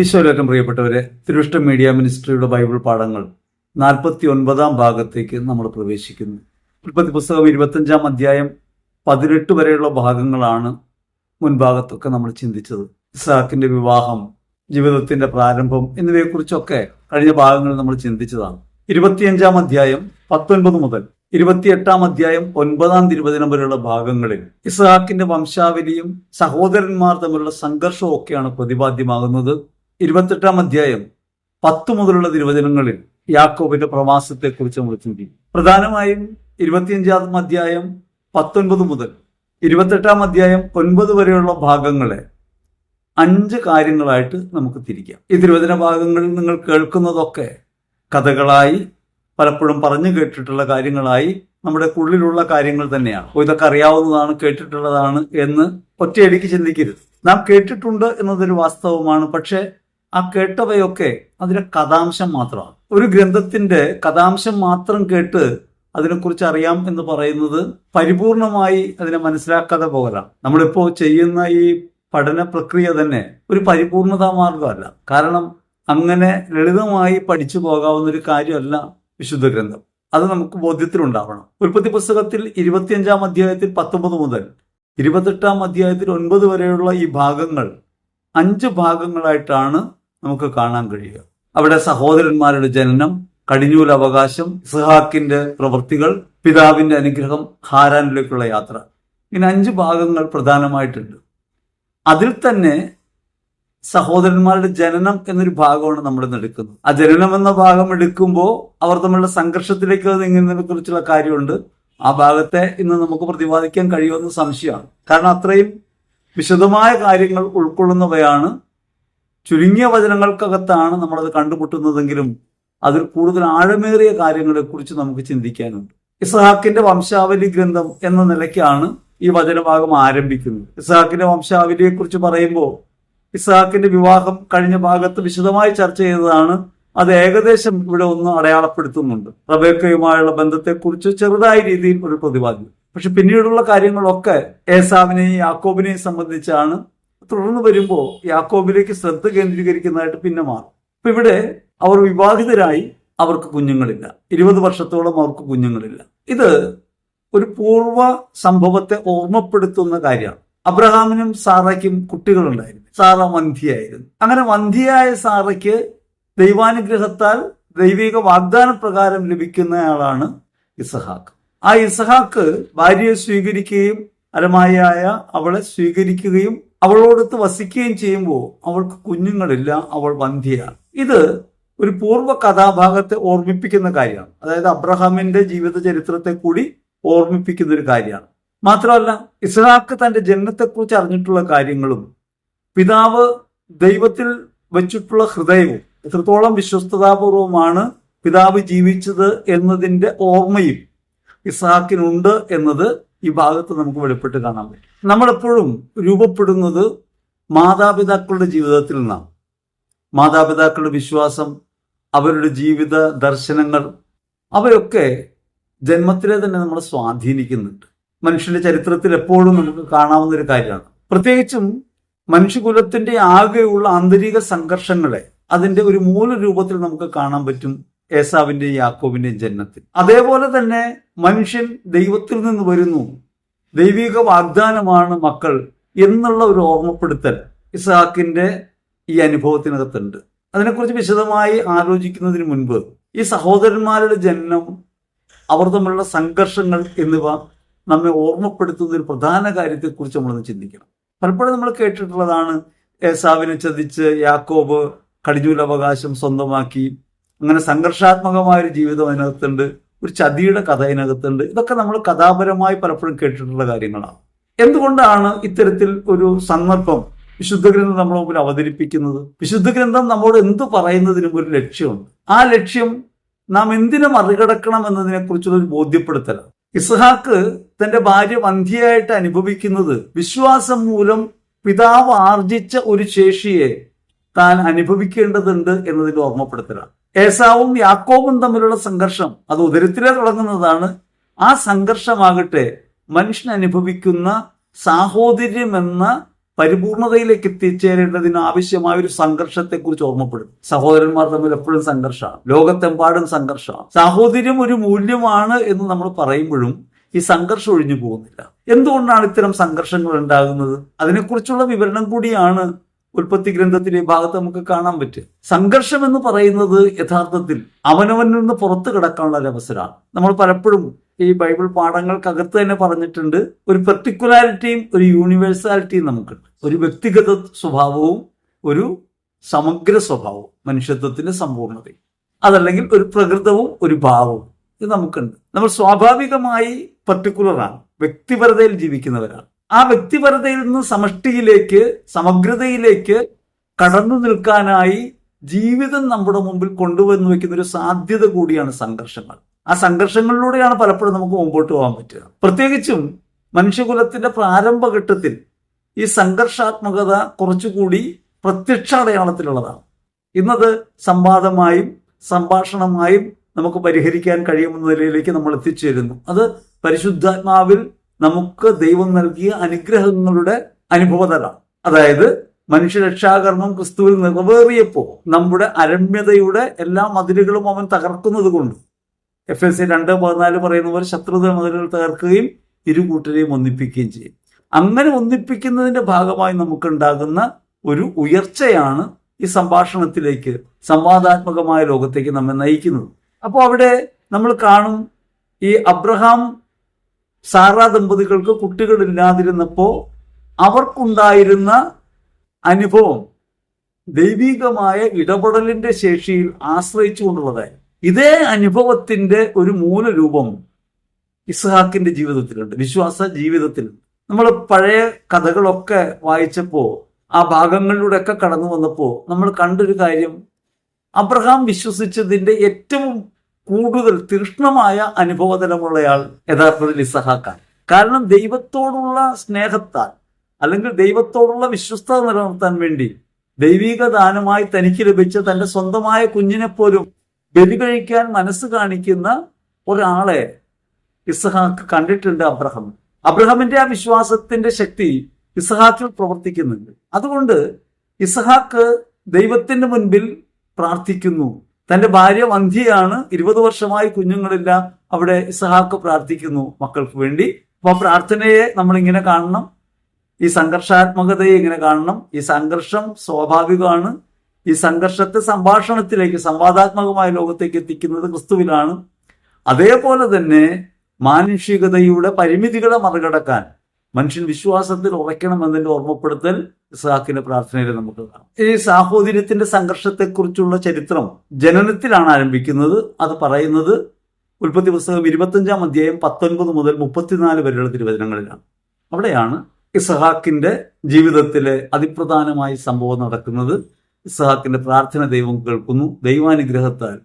ഈശോയിലേറ്റം പ്രിയപ്പെട്ടവരെ തിരുവിഷ്ട media മിനിസ്ട്രിയുടെ Bible പാഠങ്ങൾ നാൽപ്പത്തി ഒൻപതാം ഭാഗത്തേക്ക് നമ്മൾ പ്രവേശിക്കുന്നു. ഉൽപ്പത്തി പുസ്തകം ഇരുപത്തഞ്ചാം അധ്യായം പതിനെട്ട് വരെയുള്ള ഭാഗങ്ങളാണ് മുൻഭാഗത്തൊക്കെ നമ്മൾ ചിന്തിച്ചത്. ഇസാക്കിന്റെ വിവാഹം ജീവിതത്തിന്റെ പ്രാരംഭം എന്നിവയെക്കുറിച്ചൊക്കെ കഴിഞ്ഞ ഭാഗങ്ങളിൽ നമ്മൾ ചിന്തിച്ചതാണ്. ഇരുപത്തിയഞ്ചാം അധ്യായം പത്തൊൻപത് മുതൽ ഇരുപത്തിയെട്ടാം അധ്യായം ഒൻപതാം തിരുവചനം വരെയുള്ള ഭാഗങ്ങളിൽ ഇസഹാക്കിന്റെ വംശാവലിയും സഹോദരന്മാർ തമ്മിലുള്ള സംഘർഷവും ഒക്കെയാണ് പ്രതിപാദ്യമാകുന്നത്. ഇരുപത്തെട്ടാം അധ്യായം പത്ത് മുതലുള്ള തിരുവചനങ്ങളിൽ യാക്കോബിന്റെ പ്രവാസത്തെക്കുറിച്ച് നമ്മൾ ചിന്തിക്കും. പ്രധാനമായും ഇരുപത്തിയഞ്ചാം അധ്യായം പത്തൊൻപത് മുതൽ ഇരുപത്തെട്ടാം അധ്യായം ഒൻപത് വരെയുള്ള ഭാഗങ്ങളെ അഞ്ച് കാര്യങ്ങളായിട്ട് നമുക്ക് തിരിക്കാം. ഈ തിരുവചന ഭാഗങ്ങളിൽ നിങ്ങൾ കേൾക്കുന്നതൊക്കെ കഥകളായി പലപ്പോഴും പറഞ്ഞു കേട്ടിട്ടുള്ള കാര്യങ്ങളായി നമ്മുടെ ഉള്ളിലുള്ള കാര്യങ്ങൾ തന്നെയാണ്. ഇതൊക്കെ അറിയാവുന്നതാണ് കേട്ടിട്ടുള്ളതാണ് എന്ന് ഒറ്റയടിക്ക് ചിന്തിക്കരുത്. നാം കേട്ടിട്ടുണ്ട് എന്നതൊരു വാസ്തവമാണ്. പക്ഷെ ആ കേട്ടവയൊക്കെ അതിലെ കഥാംശം മാത്രമാണ്. ഒരു ഗ്രന്ഥത്തിന്റെ കഥാംശം മാത്രം കേട്ട് അതിനെക്കുറിച്ച് അറിയാം എന്ന് പറയുന്നത് പരിപൂർണമായി അതിനെ മനസ്സിലാക്കാതെ പോകലാണ്. നമ്മളിപ്പോ ചെയ്യുന്ന ഈ പഠന പ്രക്രിയ തന്നെ ഒരു പരിപൂർണതാ മാർഗമല്ല. കാരണം അങ്ങനെ ലളിതമായി പഠിച്ചു പോകാവുന്ന ഒരു കാര്യമല്ല വിശുദ്ധ ഗ്രന്ഥം. അത് നമുക്ക് ബോധ്യത്തിലുണ്ടാവണം. ഉൽപ്പത്തി പുസ്തകത്തിൽ ഇരുപത്തിയഞ്ചാം അധ്യായത്തിൽ പത്തൊമ്പത് മുതൽ ഇരുപത്തെട്ടാം അധ്യായത്തിൽ ഒൻപത് വരെയുള്ള ഈ ഭാഗങ്ങൾ അഞ്ച് ഭാഗങ്ങളായിട്ടാണ് നമുക്ക് കാണാൻ കഴിയുക. അവിടെ സഹോദരന്മാരുടെ ജനനം കടിഞ്ഞൂൽ അവകാശം ഇസ്ഹാക്കിന്റെ പ്രവൃത്തികൾ പിതാവിന്റെ അനുഗ്രഹം ഹാരാനിലേക്കുള്ള യാത്ര. ഇങ്ങനെ അഞ്ച് ഭാഗങ്ങൾ പ്രധാനമായിട്ടുണ്ട്. അതിൽ തന്നെ സഹോദരന്മാരുടെ ജനനം എന്നൊരു ഭാഗമാണ് നമ്മൾ എടുക്കുന്നത്. ആ ജനനം എന്ന ഭാഗം എടുക്കുമ്പോൾ അവർ തമ്മിലുള്ള സംഘർഷത്തിലേക്ക് നീങ്ങുന്നതിനെ കുറിച്ചുള്ള കാര്യമുണ്ട്. ആ ഭാഗത്തെ ഇന്ന് നമുക്ക് പ്രതിപാദിക്കാൻ കഴിയുമെന്ന് സംശയമാണ്. കാരണം അത്രയും വിശദമായ കാര്യങ്ങൾ ഉൾക്കൊള്ളുന്നവയാണ് ചുരുങ്ങിയ വചനങ്ങൾക്കകത്താണ് നമ്മളത് കണ്ടുമുട്ടുന്നതെങ്കിലും അതിൽ കൂടുതൽ ആഴമേറിയ കാര്യങ്ങളെക്കുറിച്ച് നമുക്ക് ചിന്തിക്കാനുണ്ട്. ഇസ്ഹാക്കിന്റെ വംശാവലി ഗ്രന്ഥം എന്ന നിലയ്ക്കാണ് ഈ വചനഭാഗം ആരംഭിക്കുന്നത്. ഇസ്ഹാക്കിന്റെ വംശാവലിയെക്കുറിച്ച് പറയുമ്പോൾ ഇസ്ഹാക്കിന്റെ വിവാഹം കഴിഞ്ഞ ഭാഗത്ത് വിശദമായി ചർച്ച ചെയ്തതാണ് അത് ഏകദേശം ഇവിടെ ഒന്ന് അടയാളപ്പെടുത്തുന്നുണ്ട്. റബേക്കയുമായുള്ള ബന്ധത്തെക്കുറിച്ച് ചെറുതായ രീതിയിൽ ഒരു പ്രതിപാദ്യം. പക്ഷെ പിന്നീടുള്ള കാര്യങ്ങളൊക്കെ ഏസാവിനെയും യാക്കോബിനെയും സംബന്ധിച്ചാണ് തുടർന്ന് വരുമ്പോൾ യാക്കോബിലേക്ക് ശ്രദ്ധ കേന്ദ്രീകരിക്കുന്നതായിട്ട് പിന്നെ മാറും. അപ്പൊ ഇവിടെ അവർ വിവാഹിതരായി അവർക്ക് കുഞ്ഞുങ്ങളില്ല. ഇരുപത് വർഷത്തോളം അവർക്ക് കുഞ്ഞുങ്ങളില്ല. ഇത് ഒരു പൂർവ സംഭവത്തെ ഓർമ്മപ്പെടുത്തുന്ന കാര്യമാണ്. അബ്രഹാമിനും സാറയ്ക്കും കുട്ടികളുണ്ടായിരുന്നു. സാറ വന്ധിയായിരുന്നു അങ്ങനെ വന്ധിയായ സാറയ്ക്ക് ദൈവാനുഗ്രഹത്താൽ ദൈവിക വാഗ്ദാന പ്രകാരം ലഭിക്കുന്നയാളാണ് ഇസഹാക്ക്. ആ ഇസഹാക്ക് ഭാര്യയെ സ്വീകരിക്കുകയും അലമായയായ അവളെ സ്വീകരിക്കുകയും അവളോടൊത്ത് വസിക്കുകയും ചെയ്യുമ്പോൾ അവൾക്ക് കുഞ്ഞുങ്ങളില്ല അവൾ വന്ധ്യയാണ്. ഇത് ഒരു പൂർവ കഥാഭാഗത്തെ ഓർമ്മിപ്പിക്കുന്ന കാര്യമാണ്. അതായത് അബ്രഹാമിന്റെ ജീവിത ചരിത്രത്തെ കൂടി ഓർമ്മിപ്പിക്കുന്ന ഒരു കാര്യമാണ്. മാത്രമല്ല ഇസ്ഹാക്ക് തന്റെ ജന്മത്തെക്കുറിച്ച് അറിഞ്ഞിട്ടുള്ള കാര്യങ്ങളും പിതാവ് ദൈവത്തിൽ വെച്ചിട്ടുള്ള ഹൃദയവും എത്രത്തോളം വിശ്വസ്തതാപൂർവമാണ് പിതാവ് ജീവിച്ചത് എന്നതിന്റെ ഓർമ്മയും ഇസ്ഹാക്കിനുണ്ട് എന്നത് ഈ ഭാഗത്ത് നമുക്ക് വെളിപ്പെട്ട് കാണാൻ പറ്റും. നമ്മളെപ്പോഴും രൂപപ്പെടുന്നത് മാതാപിതാക്കളുടെ ജീവിതത്തിൽ നിന്നാണ്. മാതാപിതാക്കളുടെ വിശ്വാസം അവരുടെ ജീവിത ദർശനങ്ങൾ അവയൊക്കെ ജന്മത്തിലെ തന്നെ നമ്മളെ സ്വാധീനിക്കുന്നുണ്ട്. മനുഷ്യന്റെ ചരിത്രത്തിൽ എപ്പോഴും നമുക്ക് കാണാവുന്ന ഒരു കാര്യമാണ്. പ്രത്യേകിച്ചും മനുഷ്യകുലത്തിന്റെ ആകെയുള്ള ആന്തരിക സംഘർഷങ്ങളെ അതിന്റെ ഒരു മൂല രൂപത്തിൽ നമുക്ക് കാണാൻ പറ്റും. ഏസാവിന്റെയും യാക്കോവിന്റെയും ജന്മത്തിൽ അതേപോലെ തന്നെ മനുഷ്യൻ ദൈവത്തിൽ നിന്ന് വരുന്നു. ദൈവിക വാഗ്ദാനമാണ് മക്കൾ എന്നുള്ള ഒരു ഓർമ്മപ്പെടുത്തൽ ഇസാക്കിന്റെ ഈ അനുഭവത്തിനകത്തുണ്ട്. അതിനെക്കുറിച്ച് വിശദമായി ആലോചിക്കുന്നതിന് മുൻപ് ഈ സഹോദരന്മാരുടെ ജനനം അവർ തമ്മിലുള്ള സംഘർഷങ്ങൾ എന്നിവ നമ്മെ ഓർമ്മപ്പെടുത്തുന്ന ഒരു പ്രധാന കാര്യത്തെക്കുറിച്ച് നമ്മളൊന്ന് ചിന്തിക്കണം. പലപ്പോഴും നമ്മൾ കേട്ടിട്ടുള്ളതാണ് ഏസാവിനെ ചതിച്ച് യാക്കോബ് കടിഞ്ഞൂലവകാശം സ്വന്തമാക്കി അങ്ങനെ സംഘർഷാത്മകമായ ഒരു ജീവിതം അതിനകത്തുണ്ട്. ഒരു ചതിയുടെ കഥ അതിനകത്തുണ്ട്. ഇതൊക്കെ നമ്മൾ കഥാപരമായി പലപ്പോഴും കേട്ടിട്ടുള്ള കാര്യങ്ങളാണ്. എന്തുകൊണ്ടാണ് ഇത്തരത്തിൽ ഒരു സന്ദർഭം വിശുദ്ധ ഗ്രന്ഥം നമ്മുടെ മുമ്പിൽ അവതരിപ്പിക്കുന്നത്? വിശുദ്ധ ഗ്രന്ഥം നമ്മോട് എന്ത് പറയുന്നതിനും ഒരു ലക്ഷ്യമുണ്ട്. ആ ലക്ഷ്യം നാം എന്തിനെ മറികടക്കണം എന്നതിനെ കുറിച്ചുള്ള ഒരു ബോധ്യപ്പെടുത്തലാണ്. ഇസ്ഹാക്ക് തന്റെ ഭാര്യ വന്ധ്യയായിട്ട് അനുഭവിക്കുന്നത് വിശ്വാസം മൂലം പിതാവ് ആർജിച്ച ഒരു ശേഷിയെ താൻ അനുഭവിക്കേണ്ടതുണ്ട് എന്നതിന്റെ ഓർമ്മപ്പെടുത്തലാണ്. ഏസാവും യാക്കോബും തമ്മിലുള്ള സംഘർഷം അത് ഉദരത്തിലെ തുടങ്ങുന്നതാണ്. ആ സംഘർഷമാകട്ടെ മനുഷ്യൻ അനുഭവിക്കുന്ന സാഹോദര്യം എന്ന പരിപൂർണതയിലേക്ക് എത്തിച്ചേരേണ്ടതിന് ആവശ്യമായ ഒരു സംഘർഷത്തെക്കുറിച്ച് ഓർമ്മപ്പെടും സഹോദരന്മാർ തമ്മിൽ എപ്പോഴും സംഘർഷമാണ്. ലോകത്തെമ്പാടും സംഘർഷമാണ്. സാഹോദര്യം ഒരു മൂല്യമാണ് എന്ന് നമ്മൾ പറയുമ്പോഴും ഈ സംഘർഷം ഒഴിഞ്ഞു പോകുന്നില്ല. എന്തുകൊണ്ടാണ് ഇത്തരം സംഘർഷങ്ങൾ ഉണ്ടാകുന്നത്? അതിനെക്കുറിച്ചുള്ള വിവരണം കൂടിയാണ് ഉൽപ്പത്തി ഗ്രന്ഥത്തിലെ ഭാഗത്ത് നമുക്ക് കാണാൻ പറ്റും. സംഘർഷം എന്ന് പറയുന്നത് യഥാർത്ഥത്തിൽ അവനവനിൽ നിന്ന് പുറത്തു കിടക്കാനുള്ള ഒരു അവസരമാണ്. നമ്മൾ പലപ്പോഴും ഈ ബൈബിൾ പാഠങ്ങൾക്കകത്ത് തന്നെ പറഞ്ഞിട്ടുണ്ട് ഒരു പെർട്ടിക്കുലാരിറ്റിയും ഒരു യൂണിവേഴ്സാലിറ്റിയും നമുക്കുണ്ട്. ഒരു വ്യക്തിഗത സ്വഭാവവും ഒരു സമഗ്ര സ്വഭാവവും മനുഷ്യത്വത്തിന്റെ സമ്പൂർണതയും അതല്ലെങ്കിൽ ഒരു പ്രകൃതവും ഒരു ഭാവവും ഇത് നമുക്കുണ്ട്. നമ്മൾ സ്വാഭാവികമായി പെർട്ടിക്കുലറാണ് വ്യക്തിപരതയിൽ ജീവിക്കുന്നവരാണ്. ആ വ്യക്തിപരതയിൽ നിന്ന് സമഷ്ടിയിലേക്ക് സമഗ്രതയിലേക്ക് കടന്നു നിൽക്കാനായി ജീവിതം നമ്മുടെ മുമ്പിൽ കൊണ്ടുവന്നു വെക്കുന്ന ഒരു സാധ്യത കൂടിയാണ് സംഘർഷങ്ങൾ. ആ സംഘർഷങ്ങളിലൂടെയാണ് പലപ്പോഴും നമുക്ക് മുമ്പോട്ട് പോകാൻ പറ്റുക. പ്രത്യേകിച്ചും മനുഷ്യകുലത്തിന്റെ പ്രാരംഭഘട്ടത്തിൽ ഈ സംഘർഷാത്മകത കുറച്ചുകൂടി പ്രത്യക്ഷ അടയാളത്തിലുള്ളതാണ് ഇന്നത് സംവാദമായും സംഭാഷണമായും നമുക്ക് പരിഹരിക്കാൻ കഴിയുമെന്ന നിലയിലേക്ക് നമ്മൾ എത്തിച്ചേരുന്നു. അത് പരിശുദ്ധാത്മാവിൽ നമുക്ക് ദൈവം നൽകിയ അനുഗ്രഹങ്ങളുടെ അനുഭവതല. അതായത് മനുഷ്യരക്ഷാകർമ്മം ക്രിസ്തുവിൽ നിറവേറിയപ്പോൾ നമ്മുടെ അരമ്യതയുടെ എല്ലാ മതിലുകളും അവൻ തകർക്കുന്നത് കൊണ്ട്. എഫ് എസ് സി രണ്ട് പതിനാല് പറയുന്ന പോലെ ശത്രുത മതിലുകൾ തകർക്കുകയും ഇരു കൂട്ടരെയും ഒന്നിപ്പിക്കുകയും ചെയ്യും. അങ്ങനെ ഒന്നിപ്പിക്കുന്നതിന്റെ ഭാഗമായി നമുക്കുണ്ടാകുന്ന ഒരു ഉയർച്ചയാണ് ഈ സംഭാഷണത്തിലേക്ക് സംവാദാത്മകമായ ലോകത്തേക്ക് നമ്മെ നയിക്കുന്നത്. അപ്പോൾ അവിടെ നമ്മൾ കാണും ഈ അബ്രഹാം സാറ ദമ്പതികൾക്ക് കുട്ടികളില്ലാതിരുന്നപ്പോൾ അവർക്കുണ്ടായിരുന്ന അനുഭവം ദൈവികമായ ഇടപെടലിന്റെ ശേഷിയിൽ ആശ്രയിച്ചുകൊണ്ടുള്ളതായി ഇതേ അനുഭവത്തിന്റെ ഒരു മൂലരൂപം ഇസ്ഹാക്കിന്റെ ജീവിതത്തിലുണ്ട്. വിശ്വാസ ജീവിതത്തിൽ. നമ്മൾ പഴയ കഥകളൊക്കെ വായിച്ചപ്പോൾ ആ ഭാഗങ്ങളിലൂടെയൊക്കെ കടന്നു വന്നപ്പോൾ നമ്മൾ കണ്ടൊരു കാര്യം അബ്രഹാം വിശ്വസിച്ചതിന്റെ ഏറ്റവും കൂടുതൽ തീക്ഷ്ണമായ അനുഭവതലമുള്ളയാൾ യഥാർത്ഥത്തിൽ ഇസഹാക്കാണ് കാരണം ദൈവത്തോടുള്ള സ്നേഹത്താൽ അല്ലെങ്കിൽ ദൈവത്തോടുള്ള വിശ്വസ്തത നിലനിർത്താൻ വേണ്ടി ദൈവിക ദാനമായി തനിക്ക് ലഭിച്ച തന്റെ സ്വന്തമായ കുഞ്ഞിനെ പോലും ബലി കഴിക്കാൻ മനസ്സ് കാണിക്കുന്ന ഒരാളെ ഇസഹാക്ക് കണ്ടിട്ടുണ്ട് അബ്രഹാം. അബ്രഹാമിന്റെ ആ വിശ്വാസത്തിന്റെ ശക്തി ഇസഹാക്കിൽ പ്രവർത്തിക്കുന്നുണ്ട്. അതുകൊണ്ട് ഇസഹാക്ക് ദൈവത്തിന്റെ മുൻപിൽ പ്രാർത്ഥിക്കുന്നു. തന്റെ ഭാര്യ വന്ധ്യയാണ് ഇരുപത് വർഷമായി കുഞ്ഞുങ്ങളില്ല. അവിടെ ഇസഹാക്ക് പ്രാർത്ഥിക്കുന്നു മക്കൾക്ക് വേണ്ടി. അപ്പൊ പ്രാർത്ഥനയെ നമ്മൾ ഇങ്ങനെ കാണണം. ഈ സംഘർഷാത്മകതയെ ഇങ്ങനെ കാണണം. ഈ സംഘർഷം സ്വാഭാവികമാണ്. ഈ സംഘർഷത്തെ സംഭാഷണത്തിലേക്ക് സംവാദാത്മകമായ ലോകത്തേക്ക് എത്തിക്കുന്നത് ക്രിസ്തുവിലാണ്. അതേപോലെ തന്നെ മാനുഷികതയുടെ പരിമിതികളെ മറികടക്കാൻ മനുഷ്യൻ വിശ്വാസത്തിൽ ഉറയ്ക്കണമെന്നതിന്റെ ഓർമ്മപ്പെടുത്തൽ ഇസ്ഹാക്കിന്റെ പ്രാർത്ഥനയിൽ നമുക്ക് കാണാം. ഈ സാഹോദര്യത്തിന്റെ സംഘർഷത്തെക്കുറിച്ചുള്ള ചരിത്രം ജനനത്തിലാണ് ആരംഭിക്കുന്നത്. അത് പറയുന്നത് ഉൽപ്പത്തി പുസ്തകം ഇരുപത്തഞ്ചാം അധ്യായം പത്തൊൻപത് മുതൽ മുപ്പത്തിനാല് വരെയുള്ള തിരുവചനങ്ങളിലാണ്. അവിടെയാണ് ഇസഹാക്കിന്റെ ജീവിതത്തിലെ അതിപ്രധാനമായി സംഭവം നടക്കുന്നത്. ഇസഹാക്കിന്റെ പ്രാർത്ഥന ദൈവം കേൾക്കുന്നു. ദൈവാനുഗ്രഹത്താൽ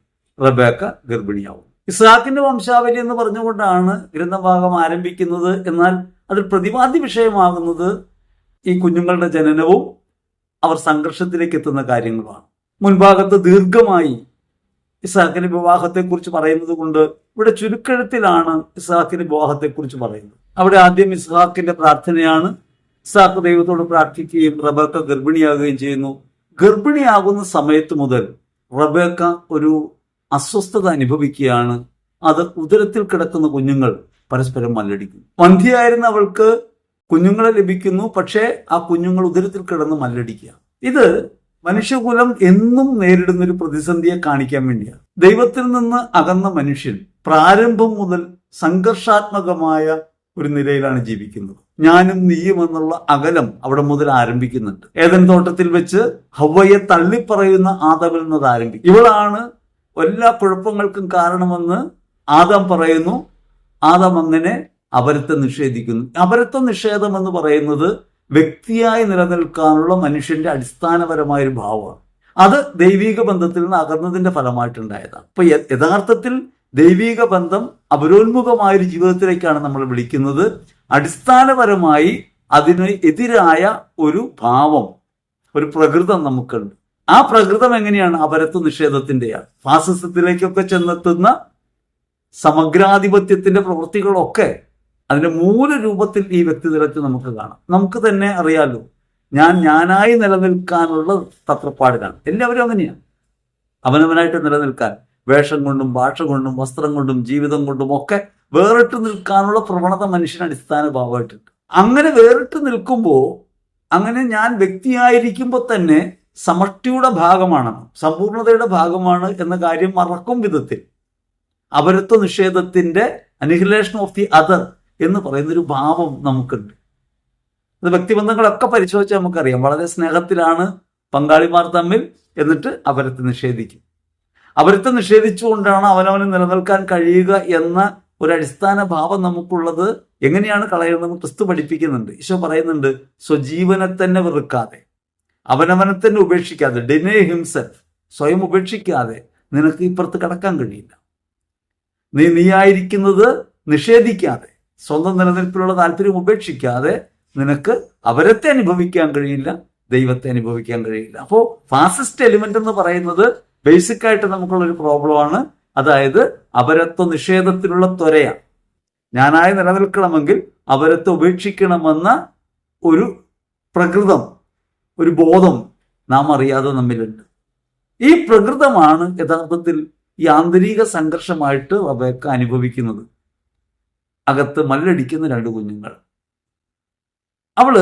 റബേക്ക ഗർഭിണിയാവും ഇസഹാക്കിന്റെ വംശാവലി എന്ന് പറഞ്ഞുകൊണ്ടാണ് ഗ്രന്ഥഭാഗം ആരംഭിക്കുന്നത്. എന്നാൽ അതിൽ പ്രതിപാദ്യ വിഷയമാകുന്നത് ഈ കുഞ്ഞുങ്ങളുടെ ജനനവും അവർ സംഘർഷത്തിലേക്ക് എത്തുന്ന കാര്യങ്ങളുമാണ്. മുൻഭാഗത്ത് ദീർഘമായി ഇസാഖിന്റെ വിവാഹത്തെക്കുറിച്ച് പറയുന്നത് കൊണ്ട് ഇവിടെ ചുരുക്കെഴുത്തിലാണ് ഇസാഖിന്റെ വിവാഹത്തെക്കുറിച്ച് പറയുന്നത്. അവിടെ ആദ്യം ഇസ്ഹാഖിന്റെ പ്രാർത്ഥനയാണ്. ഇസാഖ് ദൈവത്തോട് പ്രാർത്ഥിക്കുകയും റബേക്ക ഗർഭിണിയാകുകയും ചെയ്യുന്നു. ഗർഭിണിയാകുന്ന സമയത്ത് മുതൽ റബേക്ക ഒരു അസ്വസ്ഥത അനുഭവിക്കുകയാണ്. അത് ഉദരത്തിൽ കിടക്കുന്ന കുഞ്ഞുങ്ങൾ പരസ്പരം മല്ലടിക്കും വന്ധ്യയായിരുന്ന അവൾക്ക് കുഞ്ഞുങ്ങളെ ലഭിക്കുന്നു പക്ഷേ ആ കുഞ്ഞുങ്ങൾ ഉദരത്തിൽ കിടന്ന് മല്ലടിക്കുക. ഇത് മനുഷ്യകുലം എന്നും നേരിടുന്ന ഒരു പ്രതിസന്ധിയെ കാണിക്കാൻ വേണ്ടിയാണ്. ദൈവത്തിൽ നിന്ന് അകന്ന മനുഷ്യൻ പ്രാരംഭം മുതൽ സംഘർഷാത്മകമായ ഒരു നിലയിലാണ് ജീവിക്കുന്നത്. ഞാനും നീയും എന്നുള്ള അകലം അവിടെ മുതൽ ആരംഭിക്കുന്നുണ്ട്. ഏതൻ തോട്ടത്തിൽ വെച്ച് ഹവയെ തള്ളിപ്പറയുന്ന ആദവിൽ നിന്നത് ആരംഭിക്കും. ഇവളാണ് എല്ലാ കുഴപ്പങ്ങൾക്കും കാരണമെന്ന് ആദം പറയുന്നു. ആദം അങ്ങനെ അപരത്തെ നിഷേധിക്കുന്നു. അപരത്വ നിഷേധം എന്ന് പറയുന്നത് വ്യക്തിയായി നിലനിൽക്കാനുള്ള മനുഷ്യന്റെ അടിസ്ഥാനപരമായ ഒരു ഭാവമാണ്. അത് ദൈവീക ബന്ധത്തിൽ നിന്ന് അകന്നതിന്റെ ഫലമായിട്ടുണ്ടായതാണ്. അപ്പൊ യഥാർത്ഥത്തിൽ ദൈവീക ബന്ധം അപരോന്മുഖമായ ഒരു ജീവിതത്തിലേക്കാണ് നമ്മൾ വിളിക്കുന്നത്. അടിസ്ഥാനപരമായി അതിന് എതിരായ ഒരു ഭാവം ഒരു പ്രകൃതം നമുക്കുണ്ട്. ആ പ്രകൃതം എങ്ങനെയാണ്? അപരത്വ നിഷേധത്തിന്റെയാണ്. ഫാസിസത്തിലേക്കൊക്കെ ചെന്നെത്തുന്ന സമഗ്രാധിപത്യത്തിന്റെ പ്രവൃത്തികളൊക്കെ അതിന്റെ മൂല രൂപത്തിൽ ഈ വ്യക്തി നിറച്ച് നമുക്ക് കാണാം. നമുക്ക് തന്നെ അറിയാലോ ഞാൻ ഞാനായി നിലനിൽക്കാനുള്ള തത്രപ്പാടിലാണ്. എല്ലാവരും അങ്ങനെയാണ് അവനവനായിട്ട് നിലനിൽക്കാൻ വേഷം കൊണ്ടും ഭാഷ കൊണ്ടും വസ്ത്രം കൊണ്ടും ജീവിതം കൊണ്ടും ഒക്കെ വേറിട്ട് നിൽക്കാനുള്ള പ്രവണത മനുഷ്യന് അടിസ്ഥാന ഭാവമായിട്ടുണ്ട് അങ്ങനെ വേറിട്ട് നിൽക്കുമ്പോൾ അങ്ങനെ ഞാൻ വ്യക്തിയായിരിക്കുമ്പോൾ തന്നെ സമഷ്ടിയുടെ ഭാഗമാണ്. സമ്പൂർണതയുടെ ഭാഗമാണ് എന്ന കാര്യം മറക്കും വിധത്തിൽ. അപരത്വ നിഷേധത്തിന്റെ അനിഹിലേഷൻ ഓഫ് ദി അതർ എന്ന് പറയുന്നൊരു ഭാവം നമുക്കുണ്ട്. അത് വ്യക്തിബന്ധങ്ങളൊക്കെ പരിശോധിച്ചാൽ നമുക്കറിയാം. വളരെ സ്നേഹത്തിലാണ് പങ്കാളിമാർ തമ്മിൽ എന്നിട്ട് അവരത്തെ നിഷേധിക്കും. അവരത്തെ നിഷേധിച്ചുകൊണ്ടാണ് അവനവന് നിലനിൽക്കാൻ കഴിയുക എന്ന ഒരു അടിസ്ഥാന ഭാവം നമുക്കുള്ളത് എങ്ങനെയാണ് കളയുന്നതെന്ന് ക്രിസ്തു പഠിപ്പിക്കുന്നുണ്ട്. ഈശോ പറയുന്നുണ്ട് സ്വജീവനെ തന്നെ വെറുക്കാതെ അവനവനെ തന്നെ ഉപേക്ഷിക്കാതെ ഡിനേ ഹിംസെൽഫ് സ്വയം ഉപേക്ഷിക്കാതെ നിനക്ക് ഇപ്പുറത്ത് കടക്കാൻ കഴിയില്ല. നീ നീയായിരിക്കുന്നത് നിഷേധിക്കാതെ സ്വന്തം നിലനിൽപ്പിലുള്ള താല്പര്യം ഉപേക്ഷിക്കാതെ നിനക്ക് അവരത്തെ അനുഭവിക്കാൻ കഴിയില്ല ദൈവത്തെ അനുഭവിക്കാൻ കഴിയില്ല. അപ്പോൾ ഫാസിസ്റ്റ് എലിമെന്റ് എന്ന് പറയുന്നത് ബേസിക് ആയിട്ട് നമുക്കുള്ള ഒരു പ്രോബ്ലമാണ് അതായത് അപരത്വ നിഷേധത്തിലുള്ള ത്വരയാണ് ഞാനായി നിലനിൽക്കണമെങ്കിൽ അപരത്വ ഉപേക്ഷിക്കണമെന്ന ഒരു പ്രകൃതം ഒരു ബോധം നാം അറിയാതെ നമ്മിലുണ്ട്. ഈ പ്രകൃതമാണ് യഥാർത്ഥത്തിൽ ഈ ആന്തരിക സംഘർഷമായിട്ട് അവയൊക്കെ അനുഭവിക്കുന്നത്. അകത്ത് മല്ലടിക്കുന്ന രണ്ട് കുഞ്ഞുങ്ങൾ. അവൾ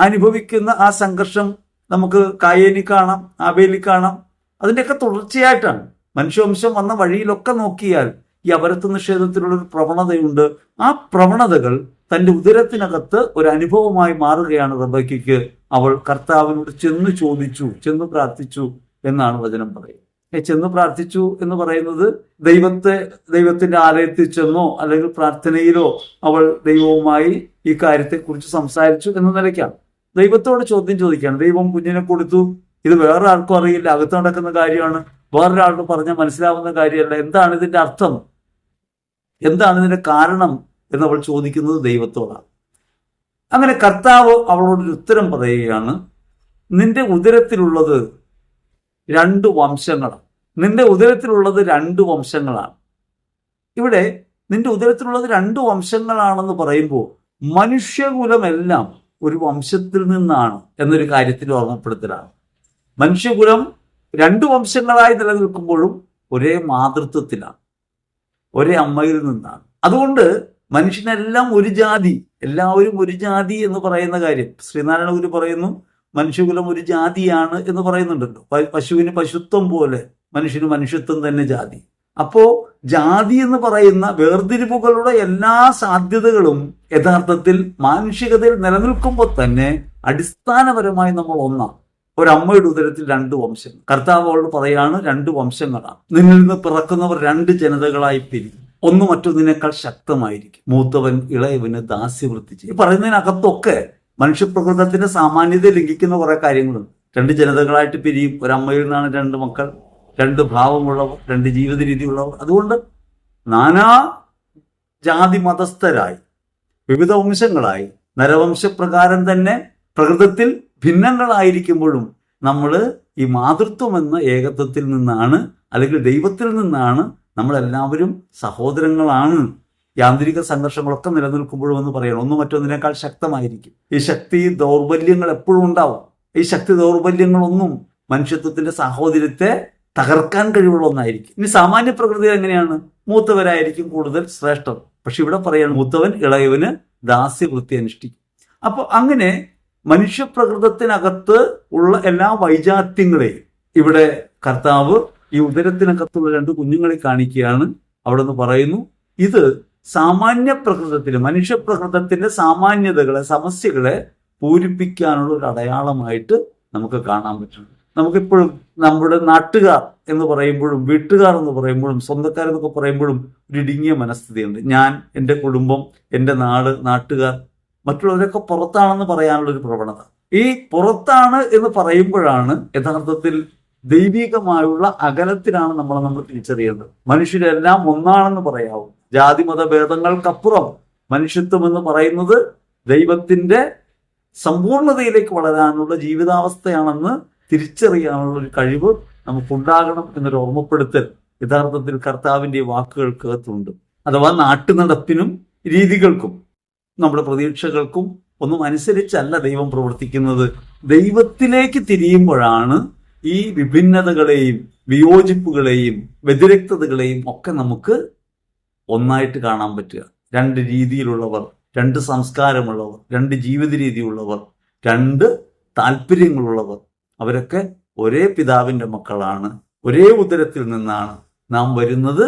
അനുഭവിക്കുന്ന ആ സംഘർഷം നമുക്ക് കായേലി കാണാം ആബേലി കാണാം. അതിന്റെയൊക്കെ തുടർച്ചയായിട്ടാണ്. മനുഷ്യവംശം വന്ന വഴിയിലൊക്കെ നോക്കിയാൽ ഈ അപരത്വ നിഷേധത്തിലുള്ളൊരു പ്രവണതയുണ്ട്. ആ പ്രവണതകൾ തന്റെ ഉദരത്തിനകത്ത് ഒരു അനുഭവമായി മാറുകയാണ് റബയ്ക്ക് അവൾ കർത്താവിനോട് ചെന്ന് ചോദിച്ചു ചെന്ന് പ്രാർത്ഥിച്ചു എന്നാണ് വചനം പറയുന്നത്. ചെന്ന് പ്രാർത്ഥിച്ചു എന്ന് പറയുന്നത് ദൈവത്തെ ദൈവത്തിന്റെ ആലയത്തിൽ ചെന്നോ അല്ലെങ്കിൽ പ്രാർത്ഥനയിലോ അവൾ ദൈവവുമായി ഈ കാര്യത്തെക്കുറിച്ച് സംസാരിച്ചു എന്ന നിലയ്ക്കാണ്. ദൈവത്തോട് ചോദ്യം ചോദിക്കുകയാണ്. ദൈവം കുഞ്ഞിനെ കൊടുത്തു. ഇത് വേറെ ആർക്കും അറിയില്ല. അകത്ത് നടക്കുന്ന കാര്യമാണ്. വേറൊരാൾക്ക് പറഞ്ഞാൽ മനസ്സിലാവുന്ന കാര്യമല്ല. എന്താണ് ഇതിന്റെ അർത്ഥം? എന്താണ് ഇതിന്റെ കാരണം എന്ന് അവൾ ചോദിക്കുന്നത് ദൈവത്തോടാണ്. അങ്ങനെ കർത്താവ് അവളോടൊരു ഉത്തരം പറയുകയാണ്. നിന്റെ ഉദരത്തിലുള്ളത് രണ്ട് വംശങ്ങളാണ് നിന്റെ ഉദരത്തിലുള്ളത് രണ്ട് വംശങ്ങളാണ്. ഇവിടെ നിന്റെ ഉദരത്തിലുള്ളത് രണ്ട് വംശങ്ങളാണെന്ന് പറയുമ്പോൾ മനുഷ്യകുലമെല്ലാം ഒരു വംശത്തിൽ നിന്നാണ് എന്നൊരു കാര്യത്തിൽ ഓർമ്മപ്പെടുത്തലാണ്. മനുഷ്യകുലം രണ്ട് വംശങ്ങളായി നിലനിൽക്കുമ്പോഴും ഒരേ മാതൃത്വത്തിലാണ്. ഒരേ അമ്മയിൽ നിന്നാണ്. അതുകൊണ്ട് മനുഷ്യനെല്ലാം ഒരു ജാതി എല്ലാവരും ഒരു ജാതി എന്ന് പറയുന്ന കാര്യം ശ്രീനാരായണ ഗുരു പറയുന്നു. മനുഷ്യകുലം ഒരു ജാതിയാണ് എന്ന് പറയുന്നുണ്ടല്ലോ. പശുവിന് പശുത്വം പോലെ മനുഷ്യന് മനുഷ്യത്വം തന്നെ ജാതി. അപ്പോ ജാതി എന്ന് പറയുന്ന വേർതിരിവുകളുടെ എല്ലാ സാധ്യതകളും യഥാർത്ഥത്തിൽ മാനുഷികതയിൽ നിലനിൽക്കുമ്പോൾ തന്നെ അടിസ്ഥാനപരമായി നമ്മൾ ഒന്നാണ്. ഒരമ്മയുടെ ഉദരത്തിൽ രണ്ട് വംശം കർത്താവ് പറയാണ് രണ്ട് വംശങ്ങളാണ്. നിന്നിൽ നിന്ന് പിറക്കുന്നവർ രണ്ട് ജനതകളായി പിരിയും. ഒന്ന് മറ്റൊന്നിനേക്കാൾ ശക്തമായിരിക്കും. മൂത്തവൻ ഇളയവന് ദാസ്യവൃത്തി ചെയ്യും. പറയുന്നതിനകത്തൊക്കെ മനുഷ്യപ്രകൃതത്തിന്റെ സാമാന്യത ലംഘിക്കുന്ന കുറെ കാര്യങ്ങളുണ്ട്. രണ്ട് ജനതകളായിട്ട് പിരിയും ഒരമ്മയിൽ നിന്നാണ് രണ്ട് മക്കൾ രണ്ട് ഭാവമുള്ളവർ രണ്ട് ജീവിത രീതിയുള്ളവർ അതുകൊണ്ട് നാനാ ജാതി മതസ്ഥരായി വിവിധ വംശങ്ങളായി നരവംശപ്രകാരം തന്നെ പ്രകൃതത്തിൽ ഭിന്നങ്ങളായിരിക്കുമ്പോഴും നമ്മൾ ഈ മാതൃത്വം എന്ന ഏകത്വത്തിൽ നിന്നാണ് അല്ലെങ്കിൽ ദൈവത്തിൽ നിന്നാണ് നമ്മളെല്ലാവരും സഹോദരങ്ങളാണ് യാന്ത്രിക സംഘർഷങ്ങളൊക്കെ നിലനിൽക്കുമ്പോഴും എന്ന് പറയണം ഒന്ന് മറ്റൊന്നിനേക്കാൾ ശക്തമായിരിക്കും. ഈ ശക്തി ദൗർബല്യങ്ങൾ എപ്പോഴും ഉണ്ടാവും. ഈ ശക്തി ദൗർബല്യങ്ങളൊന്നും മനുഷ്യത്വത്തിന്റെ സാഹോദര്യത്തെ തകർക്കാൻ കഴിവുള്ള ഒന്നായിരിക്കും. ഇനി സാമാന്യ പ്രകൃതി എങ്ങനെയാണ്? മൂത്തവരായിരിക്കും കൂടുതൽ ശ്രേഷ്ഠം പക്ഷെ ഇവിടെ പറയാണ് മൂത്തവൻ ഇളയവന് ദാസ്യവൃത്തി അനുഷ്ഠിക്കും. അപ്പോൾ അങ്ങനെ മനുഷ്യപ്രകൃതത്തിനകത്ത് ഉള്ള എല്ലാ വൈജാത്യങ്ങളെയും ഇവിടെ കർത്താവ് ഈ ഉദരത്തിനകത്തുള്ള രണ്ട് കുഞ്ഞുങ്ങളെ കാണിക്കുകയാണ് അവിടെ നിന്ന് പറയുന്നു. ഇത് സാമാന്യ പ്രകൃതത്തിൽ മനുഷ്യപ്രകൃതത്തിന്റെ സാമാന്യതകളെ സമസ്യകളെ പൂരിപ്പിക്കാനുള്ള ഒരു അടയാളമായിട്ട് നമുക്ക് കാണാൻ പറ്റും. നമുക്കിപ്പോഴും നമ്മുടെ നാട്ടുകാർ എന്ന് പറയുമ്പോഴും വീട്ടുകാർ എന്ന് പറയുമ്പോഴും സ്വന്തക്കാർ എന്നൊക്കെ പറയുമ്പോഴും ഒരു ഇടുങ്ങിയ മനസ്ഥിതിയുണ്ട്. ഞാൻ എന്റെ കുടുംബം എന്റെ നാട് നാട്ടുകാർ മറ്റുള്ളവരൊക്കെ പുറത്താണെന്ന് പറയാനുള്ള ഒരു പ്രവണത. ഈ പുറത്താണ് എന്ന് പറയുമ്പോഴാണ് യഥാർത്ഥത്തിൽ ദൈവികമായുള്ള അകലത്തിലാണ് നമ്മളെ നമ്മൾ തിരിച്ചറിയേണ്ടത്. മനുഷ്യരെല്ലാം ഒന്നാണെന്ന് പറയാവും. ജാതി മത ഭേദങ്ങൾക്കപ്പുറം മനുഷ്യത്വം എന്ന് പറയുന്നത് ദൈവത്തിന്റെ സമ്പൂർണതയിലേക്ക് വളരാനുള്ള ജീവിതാവസ്ഥയാണെന്ന് തിരിച്ചറിയാനുള്ള ഒരു കഴിവ് നമുക്കുണ്ടാകണം എന്നൊരു ഓർമ്മപ്പെടുത്തൽ യഥാർത്ഥത്തിൽ കർത്താവിന്റെ വാക്കുകൾ വാക്കുകൾക്കകത്തുണ്ട്. അഥവാ നാട്ടുനടപ്പിനും രീതികൾക്കും നമ്മുടെ പ്രതീക്ഷകൾക്കും ഒന്നും അനുസരിച്ചല്ല ദൈവം പ്രവർത്തിക്കുന്നത്. ദൈവത്തിലേക്ക് തിരിയുമ്പോഴാണ് ഈ വിഭിന്നതകളെയും വിയോജിപ്പുകളെയും വ്യതിരക്തതകളെയും ഒക്കെ നമുക്ക് ഒന്നായിട്ട് കാണാൻ പറ്റുക. രണ്ട് രീതിയിലുള്ളവർ രണ്ട് സംസ്കാരമുള്ളവർ രണ്ട് ജീവിത രീതിയുള്ളവർ രണ്ട് താല്പര്യങ്ങളുള്ളവർ അവരൊക്കെ ഒരേ പിതാവിന്റെ മക്കളാണ്. ഒരേ ഉദരത്തിൽ നിന്നാണ് നാം വരുന്നത്.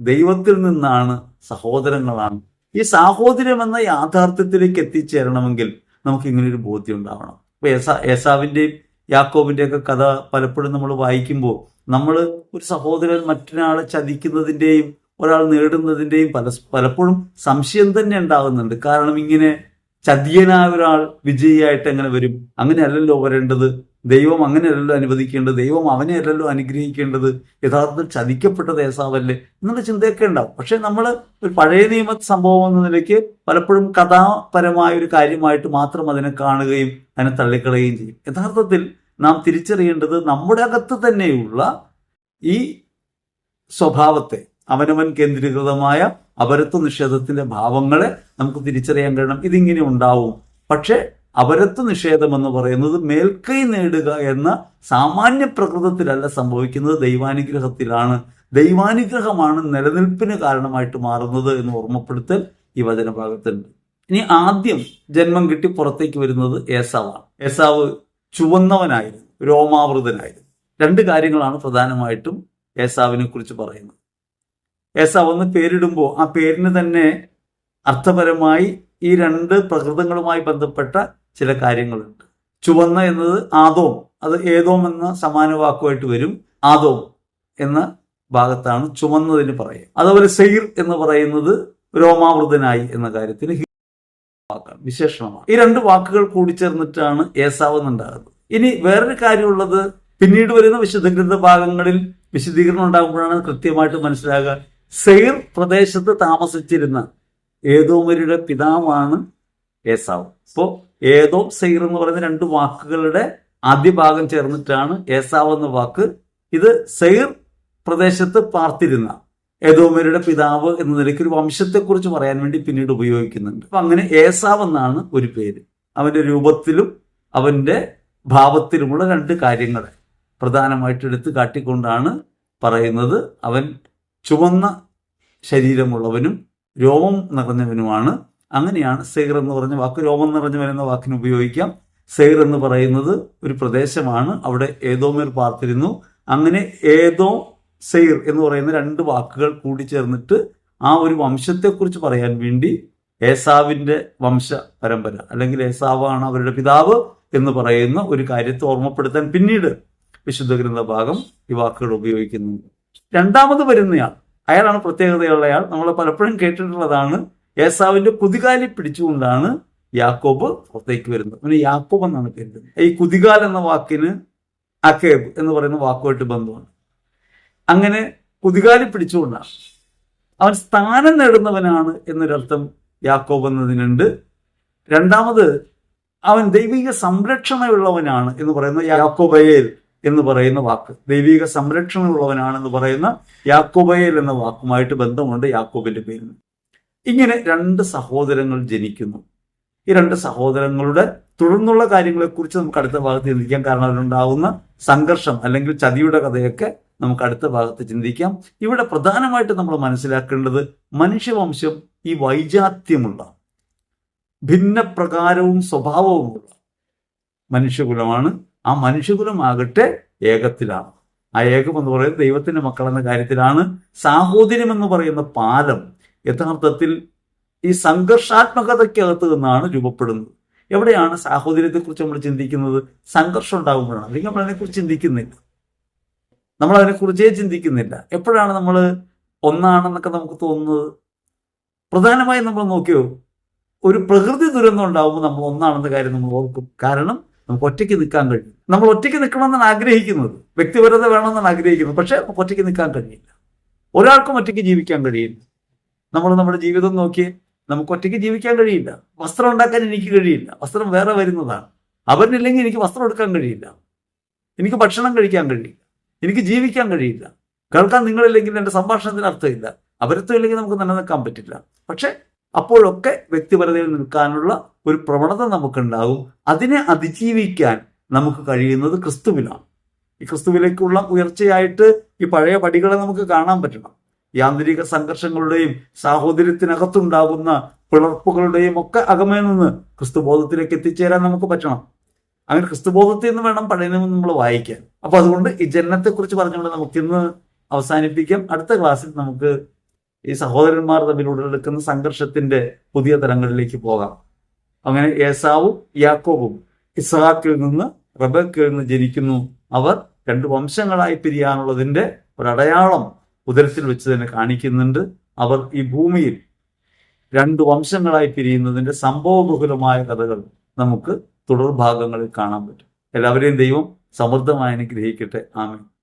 ദൈവത്തിൽ നിന്നാണ് സഹോദരങ്ങളാണ്. ഈ സാഹോദര്യം എന്ന യാഥാർത്ഥ്യത്തിലേക്ക് എത്തിച്ചേരണമെങ്കിൽ നമുക്ക് ഇങ്ങനെ ഒരു ബോധ്യം ഉണ്ടാവണം. ഇപ്പൊ ഏസാ ഏസാവിന്റെയും യാക്കോബിന്റെയും ഒക്കെ കഥ പലപ്പോഴും നമ്മൾ വായിക്കുമ്പോൾ നമ്മൾ ഒരു സഹോദരൻ മറ്റൊരാളെ ചതിക്കുന്നതിന്റെയും ഒരാൾ നേടുന്നതിന്റെയും പല പലപ്പോഴും സംശയം തന്നെ ഉണ്ടാകുന്നുണ്ട് കാരണം ഇങ്ങനെ ചതിയനായ ഒരാൾ വിജയിയായിട്ട് എങ്ങനെ വരും? അങ്ങനെയല്ലല്ലോ വരേണ്ടത്. ദൈവം അങ്ങനെയല്ലല്ലോ അനുവദിക്കേണ്ടത്. ദൈവം അവനെ അല്ലല്ലോ അനുഗ്രഹിക്കേണ്ടത്. യഥാർത്ഥത്തിൽ ചതിക്കപ്പെട്ടത് ഏസാവല്ലേ? എന്നുള്ള ചിന്തയൊക്കെ ഉണ്ടാവും. പക്ഷെ നമ്മൾ ഒരു പഴയ നിയമ സംഭവം എന്ന നിലയ്ക്ക് പലപ്പോഴും കഥാപരമായ ഒരു കാര്യമായിട്ട് മാത്രം അതിനെ കാണുകയും അതിനെ തള്ളിക്കളയുകയും ചെയ്യും. യഥാർത്ഥത്തിൽ നാം തിരിച്ചറിയേണ്ടത് നമ്മുടെ അകത്ത് തന്നെയുള്ള ഈ സ്വഭാവത്തെ അവനവൻ കേന്ദ്രീകൃതമായ അപരത്വ നിഷേധത്തിന്റെ ഭാവങ്ങളെ നമുക്ക് തിരിച്ചറിയാൻ കഴിയണം. ഇതിങ്ങനെ ഉണ്ടാവും. പക്ഷേ അപരത്വ നിഷേധം എന്ന് പറയുന്നത് മേൽക്കൈ നേടുക എന്ന സാമാന്യ പ്രകൃതത്തിലല്ല സംഭവിക്കുന്നത്. ദൈവാനുഗ്രഹത്തിലാണ്. ദൈവാനുഗ്രഹമാണ് നിലനിൽപ്പിന് കാരണമായിട്ട് മാറുന്നത് എന്ന് ഓർമ്മപ്പെടുത്തൽ ഈ വചനഭാഗത്തുണ്ട്. ഇനി ആദ്യം ജന്മം കിട്ടി പുറത്തേക്ക് വരുന്നത് ഏസാവാണ്. ഏസാവ് ചുവന്നവനായിരുന്നു. രോമാവൃതനായിരുന്നു രണ്ട് കാര്യങ്ങളാണ് പ്രധാനമായിട്ടും ഏസാവിനെ കുറിച്ച് പറയുന്നത്. ഏസാവ് പേരിടുമ്പോൾ ആ പേരിന് തന്നെ അർത്ഥപരമായി ഈ രണ്ട് പ്രകൃതങ്ങളുമായി ബന്ധപ്പെട്ട ചില കാര്യങ്ങളുണ്ട്. ചുവന്ന എന്നത് ആദോം അത് ഏതോം എന്ന സമാന വാക്കുമായിട്ട് വരും ആദോം എന്ന ഭാഗത്താണ് ചുമന്നതിന് പറയുക. അതുപോലെ സെയിർ എന്ന് പറയുന്നത് രോമാവൃതനായി എന്ന കാര്യത്തിന് വാക്കാണ് വിശേഷണമാണ്. ഈ രണ്ട് വാക്കുകൾ കൂടി ചേർന്നിട്ടാണ് ഏസാവ് എന്നുണ്ടാകുന്നത് ഇനി വേറൊരു കാര്യമുള്ളത് പിന്നീട് വരുന്ന വിശുദ്ധ ഗ്രന്ഥ ഭാഗങ്ങളിൽ വിശദീകരണം ഉണ്ടാകുമ്പോഴാണ് കൃത്യമായിട്ട് മനസ്സിലാകുക. സെയിർ പ്രദേശത്ത് താമസിച്ചിരുന്ന ഏതോമരുടെ പിതാവാണ് ഏസാവ്. അപ്പോൾ ഏതോ സെയിർ എന്ന് പറയുന്ന രണ്ട് വാക്കുകളുടെ ആദ്യ ഭാഗം ചേർന്നിട്ടാണ് ഏസാവ് എന്ന വാക്ക്. ഇത് സെയിർ പ്രദേശത്ത് പാർത്തിരുന്ന ഏതോമരുടെ പിതാവ് എന്ന നിലയ്ക്ക് ഒരു വംശത്തെക്കുറിച്ച് പറയാൻ വേണ്ടി പിന്നീട് ഉപയോഗിക്കുന്നുണ്ട്. അപ്പൊ അങ്ങനെ ഏസാവ് എന്നാണ് ഒരു പേര്. അവന്റെ രൂപത്തിലും അവന്റെ ഭാവത്തിലുമുള്ള രണ്ട് കാര്യങ്ങളെ പ്രധാനമായിട്ട് എടുത്തു കാട്ടിക്കൊണ്ടാണ് പറയുന്നത്. അവൻ ചുവന്ന ശരീരമുള്ളവനും രോമം നിറഞ്ഞവനുമാണ്. അങ്ങനെയാണ് സെയ്ർ എന്ന് പറഞ്ഞ വാക്ക്. രോമം നിറഞ്ഞവൻ എന്ന വാക്കിന് ഉപയോഗിക്കാം. സെയ്ർ എന്ന് പറയുന്നത് ഒരു പ്രദേശമാണ്. അവിടെ ഏതോമേർ പാർത്തിരുന്നു. അങ്ങനെ ഏതോ സെയ്ർ എന്ന് പറയുന്ന രണ്ട് വാക്കുകൾ കൂടിച്ചേർന്നിട്ട് ആ ഒരു വംശത്തെക്കുറിച്ച് പറയാൻ വേണ്ടി ഏസാവിന്റെ വംശ പരമ്പര അല്ലെങ്കിൽ ഏസാവാണ് അവരുടെ പിതാവ് എന്ന് പറയുന്ന ഒരു കാര്യത്തെ ഓർമ്മപ്പെടുത്താൻ പിന്നീട് വിശുദ്ധ ഗ്രന്ഥ ഭാഗം ഈ വാക്കുകൾ ഉപയോഗിക്കുന്നു. രണ്ടാമത് വരുന്നയാൾ അയാളാണ് പ്രത്യേകതയുള്ളയാൾ. നമ്മൾ പലപ്പോഴും കേട്ടിട്ടുള്ളതാണ് ഏസാവിന്റെ കുതികാലി പിടിച്ചുകൊണ്ടാണ് യാക്കോബ് പുറത്തേക്ക് വരുന്നത്. അവന് യാക്കോബ് എന്നാണ് പേര് ഈ കുതികാൽ എന്ന വാക്കിന് അക്കേബ് എന്ന് പറയുന്ന വാക്കുമായിട്ട് ബന്ധമാണ് അങ്ങനെ കുതികാലി പിടിച്ചുകൊണ്ടാണ്. അവൻ സ്ഥാനം നേടുന്നവനാണ് എന്നൊരർത്ഥം യാക്കോബ് എന്നതിനുണ്ട്. രണ്ടാമത് അവൻ ദൈവിക സംരക്ഷണമുള്ളവനാണ് എന്ന് പറയുന്ന യാക്കോബയേൽ എന്ന് പറയുന്ന വാക്ക്. ദൈവിക സംരക്ഷണമുള്ളവനാണെന്ന് പറയുന്ന യാക്കോബയൽ എന്ന വാക്കുമായിട്ട് ബന്ധമുണ്ട് യാക്കോബിന്റെ പേരിന്. ഇങ്ങനെ രണ്ട് സഹോദരങ്ങൾ ജനിക്കുന്നു. ഈ രണ്ട് സഹോദരങ്ങളുടെ തുടർന്നുള്ള കാര്യങ്ങളെക്കുറിച്ച് നമുക്ക് അടുത്ത ഭാഗത്ത് ചിന്തിക്കാം. കാരണം അതിലുണ്ടാവുന്ന സംഘർഷം അല്ലെങ്കിൽ ചതിയുടെ കഥയൊക്കെ നമുക്ക് അടുത്ത ഭാഗത്ത് ചിന്തിക്കാം. ഇവിടെ പ്രധാനമായിട്ട് നമ്മൾ മനസ്സിലാക്കേണ്ടത് മനുഷ്യവംശം ഈ വൈജാത്യമുള്ള ഭിന്നപ്രകാരവും സ്വഭാവവുമുള്ള മനുഷ്യകുലമാണ് ആ മനുഷ്യകുലമാകട്ടെ ഏകത്തിലാണ്. ആ ഏകം എന്ന് പറയുന്നത് ദൈവത്തിന്റെ മക്കളെന്ന കാര്യത്തിലാണ്. സാഹോദര്യം എന്ന് പറയുന്ന പാലം യഥാർത്ഥത്തിൽ ഈ സംഘർഷാത്മകതയ്ക്കകത്ത് നിന്നാണ് രൂപപ്പെടുന്നത്. എവിടെയാണ് സാഹോദര്യത്തെക്കുറിച്ച് നമ്മൾ ചിന്തിക്കുന്നത്? സംഘർഷം ഉണ്ടാകുമ്പോഴാണ്. അല്ലെങ്കിൽ നമ്മൾ അതിനെക്കുറിച്ച് ചിന്തിക്കുന്നില്ല. നമ്മൾ അതിനെക്കുറിച്ചേ ചിന്തിക്കുന്നില്ല. എപ്പോഴാണ് നമ്മൾ ഒന്നാണെന്നൊക്കെ നമുക്ക് തോന്നുന്നത്? പ്രധാനമായും നമ്മൾ നോക്കിയോ? ഒരു പ്രകൃതി ദുരന്തം ഉണ്ടാകുമ്പോൾ നമ്മൾ ഒന്നാണെന്ന കാര്യം നമ്മൾ ഓർക്കും. കാരണം നമുക്ക് ഒറ്റയ്ക്ക് നിൽക്കാൻ കഴിയും നമ്മൾ ഒറ്റയ്ക്ക് നിൽക്കണമെന്നാണ് ആഗ്രഹിക്കുന്നത്. വ്യക്തിപരത വേണമെന്നാണ് ആഗ്രഹിക്കുന്നത്. പക്ഷേ നമുക്ക് ഒറ്റയ്ക്ക് നിൽക്കാൻ കഴിയില്ല. ഒരാൾക്കും ഒറ്റയ്ക്ക് ജീവിക്കാൻ കഴിയില്ല. നമ്മൾ നമ്മുടെ ജീവിതം നോക്കി നമുക്ക് ഒറ്റയ്ക്ക് ജീവിക്കാൻ കഴിയില്ല. വസ്ത്രം ഉണ്ടാക്കാൻ എനിക്ക് കഴിയില്ല. വസ്ത്രം വേറെ വരുന്നതാണ്. അവരിനില്ലെങ്കിൽ എനിക്ക് വസ്ത്രം എടുക്കാൻ കഴിയില്ല. എനിക്ക് ഭക്ഷണം കഴിക്കാൻ കഴിയില്ല. എനിക്ക് ജീവിക്കാൻ കഴിയില്ല. കേൾക്കാൻ നിങ്ങളില്ലെങ്കിൽ എന്റെ സംഭാഷണത്തിന് അർത്ഥമില്ല അവരത്തും ഇല്ലെങ്കിൽ നമുക്ക് നിലനിൽക്കാൻ പറ്റില്ല. പക്ഷെ അപ്പോഴൊക്കെ വ്യക്തിപരതയിൽ നിൽക്കാനുള്ള ഒരു പ്രവണത നമുക്കുണ്ടാകും. അതിനെ അതിജീവിക്കാൻ നമുക്ക് കഴിയുന്നത് ക്രിസ്തുവിലാണ്. ഈ ക്രിസ്തുവിലേക്കുള്ള ഉയർച്ചയായിട്ട് ഈ പഴയ പടികളെ നമുക്ക് കാണാൻ പറ്റണം. യാന്ത്രിക സംഘർഷങ്ങളുടെയും സാഹോദര്യത്തിനകത്തുണ്ടാകുന്ന പിളർപ്പുകളുടെയും ഒക്കെ അകമേ നിന്ന് ക്രിസ്തുബോധത്തിലേക്ക് എത്തിച്ചേരാൻ നമുക്ക് പറ്റണം. അങ്ങനെ ക്രിസ്തുബോധത്തിൽ നിന്ന് വേണം പഴയ നമ്മൾ വായിക്കാൻ. അപ്പൊ അതുകൊണ്ട് ഈ ജനനത്തെക്കുറിച്ച് പറഞ്ഞുകൊണ്ട് നമുക്കിന്ന് അവസാനിപ്പിക്കാം. അടുത്ത ക്ലാസ്സിൽ നമുക്ക് ഈ സഹോദരന്മാർ തമ്മിൽ ഉടലെടുക്കുന്ന സംഘർഷത്തിന്റെ പുതിയ തലങ്ങളിലേക്ക് പോകാം. അങ്ങനെ ഏസാവും യാക്കോബും ഇസഹാക്കിൽ നിന്ന് റബക്കിൽ നിന്ന് ജനിക്കുന്നു. അവർ രണ്ട് വംശങ്ങളായി പിരിയാനുള്ളതിന്റെ ഒരടയാളം ഉദരത്തിൽ വെച്ച് തന്നെ കാണിക്കുന്നുണ്ട്. അവർ ഈ ഭൂമിയിൽ രണ്ട് വംശങ്ങളായി പിരിയുന്നതിന്റെ സംഭവബഹുലമായ കഥകൾ നമുക്ക് തുടർഭാഗങ്ങളിൽ കാണാൻ പറ്റും. എല്ലാവരെയും ദൈവം സമൃദ്ധമായി അനുഗ്രഹിക്കട്ടെ. ആമേൻ.